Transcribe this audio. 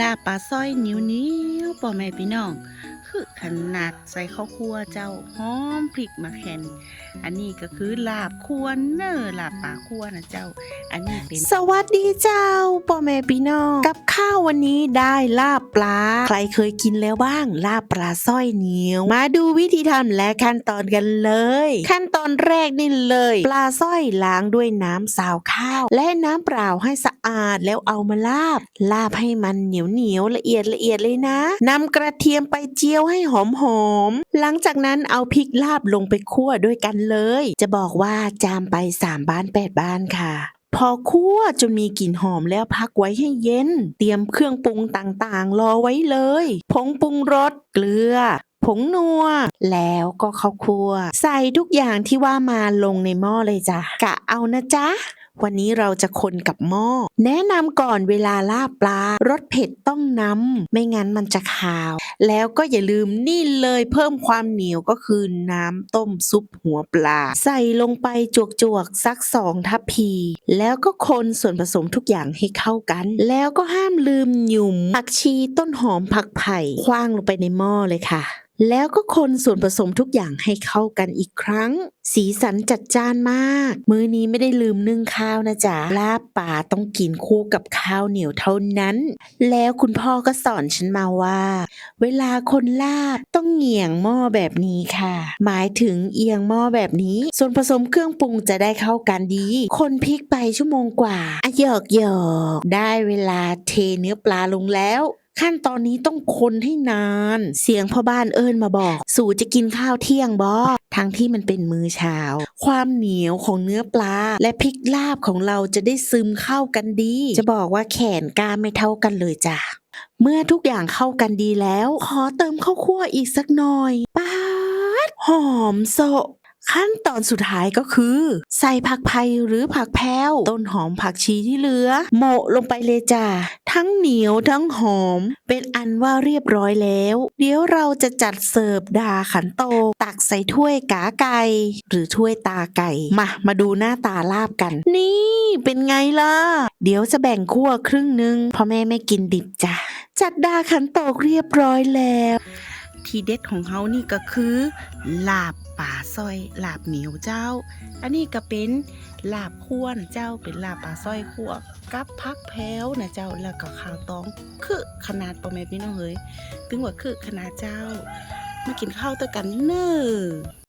ลาปลาสร้อยนิ้วนิ้วป่อแม่พี่น้อง คือขนาดใส่ข้าวคั่วเจ้าหอมพริกมาแคนอันนี้ก็คือลาบควรเนอลาบปลาคั่วนะเจ้า อันนี้เป็นสวัสดีเจ้าพ่อแม่พี่น้องกับข้าววันนี้ได้ลาบปลา ใครเคยกินแล้วบ้าง ลาบปลาสร้อยเหนียว มาดูวิธีทำและขั้นตอนกันเลย ขั้นตอนแรกนี่เลย ปลาสร้อยล้างด้วยน้ำสาวข้าว และน้ำเปล่าให้สะอาดแล้วเอามาลาบ ลาบให้มันเหนียวเหนียวละเอียดละเอียดเลยนะนำกระเทียมไปเจียวให้หอมหอมๆหลังจากนั้นเอาพริกลาบลงไปคั่วด้วยกันเลย จะบอกว่าจามไปสามบ้านแปดบ้านค่ะพอคั่วจนมีกลิ่นหอมแล้วพักไว้ให้เย็น เตรียมเครื่องปรุงต่างๆ รอไว้เลย ผงปรุงรสเกลือ ผงนัว แล้วก็ข้าวคั่ว ใส่ทุกอย่างที่ว่ามาลงในหม้อเลยจ้ะกะเอานะจ๊ะ วันนี้เราจะคนกับหม้อ แนะนำก่อนเวลาลาบปลารสเผ็ดต้องน้ำไม่งั้นมันจะคาว แล้วก็อย่าลืมนี่เลยเพิ่มความเหนียวก็คือน้ำต้มซุปหัวปลา ใส่ลงไปจวกๆสักสองทัพพี แล้วก็คนส่วนผสมทุกอย่างให้เข้ากัน แล้วก็ห้ามลืมหยุ่มผักชีต้นหอมผักไผ่คว้างลงไปในหม้อเลยค่ะ แล้วก็คนส่วนผสมทุกอย่างให้เข้ากันอีกครั้ง สีสันจัดจ้านมาก มื้อนี้ไม่ได้ลืมนึ่งข้าวนะจ๊ะลาบป่าต้องกินคู่กับข้าวเหนียวเท่านั้น แล้วคุณพ่อก็สอนฉันมาว่า เวลาคนลาบต้องเหงี่ยงหม้อแบบนี้ค่ะ หมายถึงเอียงหม้อแบบนี้ ส่วนผสมเครื่องปรุงจะได้เข้ากันดี คนพริกไปชั่วโมงกว่าอะหยอกหยอกได้เวลาเทเนื้อปลาลงแล้ว ขั้นตอนนี้ต้องคนให้นาน เสียงพ่อบ้านเอิญมาบอก สู่จะกินข้าวเที่ยงบอทั้งที่มันเป็นมื้อเช้า ความเหนียวของเนื้อปลา และพริกลาบของเราจะได้ซึมเข้ากันดี จะบอกว่าแขนกล้ามไม่เท่ากันเลยจ้ะเมื่อทุกอย่างเข้ากันดีแล้ว ขอเติมข้าวคั่วอีกสักหน่อยป๊าดหอมโซ ขั้นตอนสุดท้ายก็คือ ใส่ผักไผ่หรือผักแพรวต้นหอมผักชีที่เหลือโหมะลงไปเลยจ้ะทั้งเหนียวทั้งหอม เป็นอันว่าเรียบร้อยแล้ว เดี๋ยวเราจะจัดเสิร์ฟดาขันโต ตักใส่ถ้วยกาไก่ หรือถ้วยตาไก่ มามาดูหน้าตาลาบกัน นี่เป็นไงล่ะ เดี๋ยวจะแบ่งคั่วครึ่งหนึงเพราะแม่ไม่กินดิบจ้ะจัดดาขันโตเรียบร้อยแล้ว ทีเด็ดของเขานี่ก็คือลาบ ป่าสร้อยลาบเหนียวเจ้า อันนี้ก็เป็นลาบข้วนเจ้าเป็นลาบป่าสร้อยขั่วกับพักแพ้วนะเจ้าแล้วก็ข้าวตองคือขนาดปอแม่พี่น้องเฮ้ยถึงว่าคือขนาดเจ้า มากินข้าวตัวกันเนอ